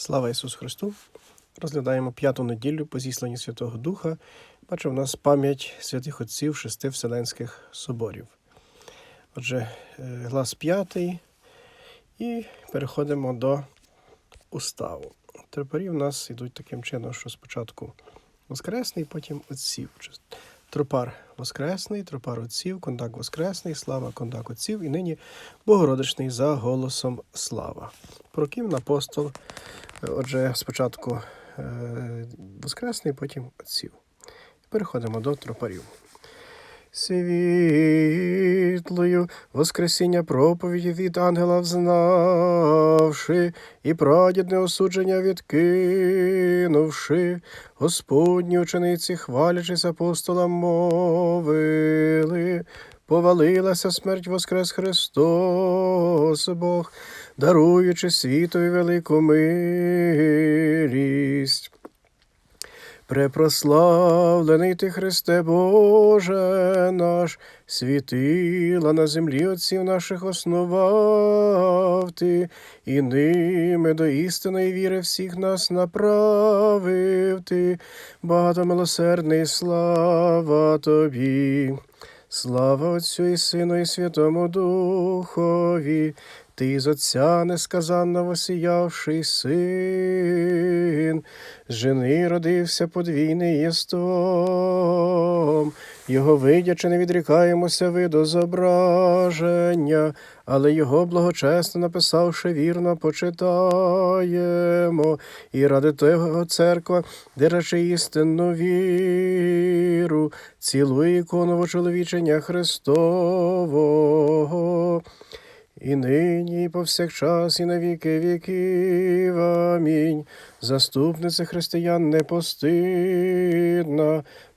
Слава Ісусу Христу! Розглядаємо п'яту неділю по зісланні Святого Духа. Бачимо, в нас пам'ять святих отців шести Вселенських соборів. Отже, е, глас п'ятий. І переходимо до уставу. Тропарі в нас йдуть таким чином, що спочатку Воскресний, потім отців. Тропар Воскресний, тропар отців, кондак Воскресний, слава кондак отців, і нині Богородичний за голосом слава. Проким апостол. Е, Отже, спочатку е, Воскресний, потім отців. Переходимо до тропарів. Світлою Воскресіння проповіді від ангела взнавши, і прадідне осудження відкинувши, Господні учениці, хвалячись апостолам, мовили, повалилася смерть Воскрес Христос Бог, даруючи світові велику милість. Препрославлений ти Христе Боже наш, світила на землі отців наших основав ти, і ними до істинної віри всіх нас направив ти, багатомилосердний слава тобі. Слава Отцю і Сину, і Святому Духові, ти з Отця несказанно восіявший син, жени родився подвійний єстом, його видячи не відрікаємося виду зображення, але його благочесно написавши вірно почитаємо, і ради того церква, держачи істинну віру, цілує ікону вочеловічення Христового. І нині, і повсякчас, і на віки віків. Амінь. Заступниця християн непостидна,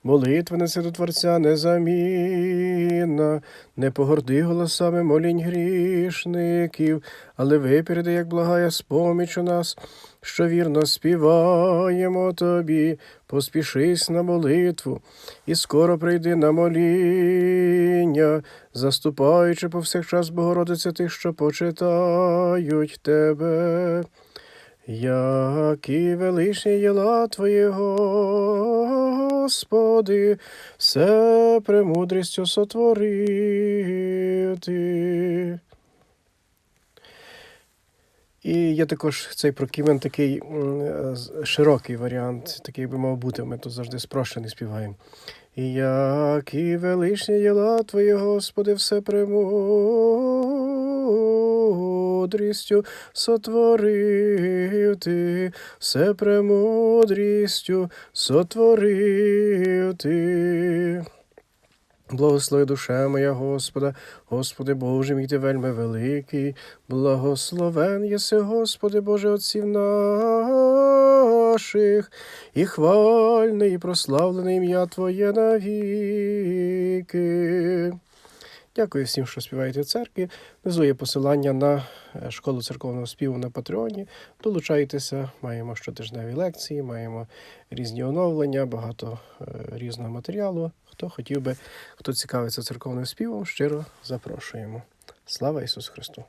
молитвениця до Творця незамінна, не погорди голосами молінь грішників, але випереди, як благає споміч у нас, що вірно співаємо тобі, поспішись на молитву, і скоро прийди на моління, заступаючи повсякчас Богородице тих, що почитають тебе. Які величні діла Твоєго, Господи, все премудрістю сотворив Ти. І є також цей прокімен такий широкий варіант, такий би мав бути, ми тут завжди спрощений співаємо. І які величні діла Твої, Господи, все премудрістю сотворив Ти, все премудрістю сотворив Ти. Благослови душе моя Господа, Господи Боже мій ти вельми великий, благословен єси, Господи Боже отців наших, і хвальне, і прославлене ім'я Твоє навіки. Дякую всім, що співаєте в церкві. Внизу є посилання на е, школу церковного співу на Патреоні. Долучайтеся, маємо щотижневі лекції, маємо різні оновлення, багато е, різного матеріалу. Хто хотів би, хто цікавиться церковним співом, щиро запрошуємо. Слава Ісусу Христу!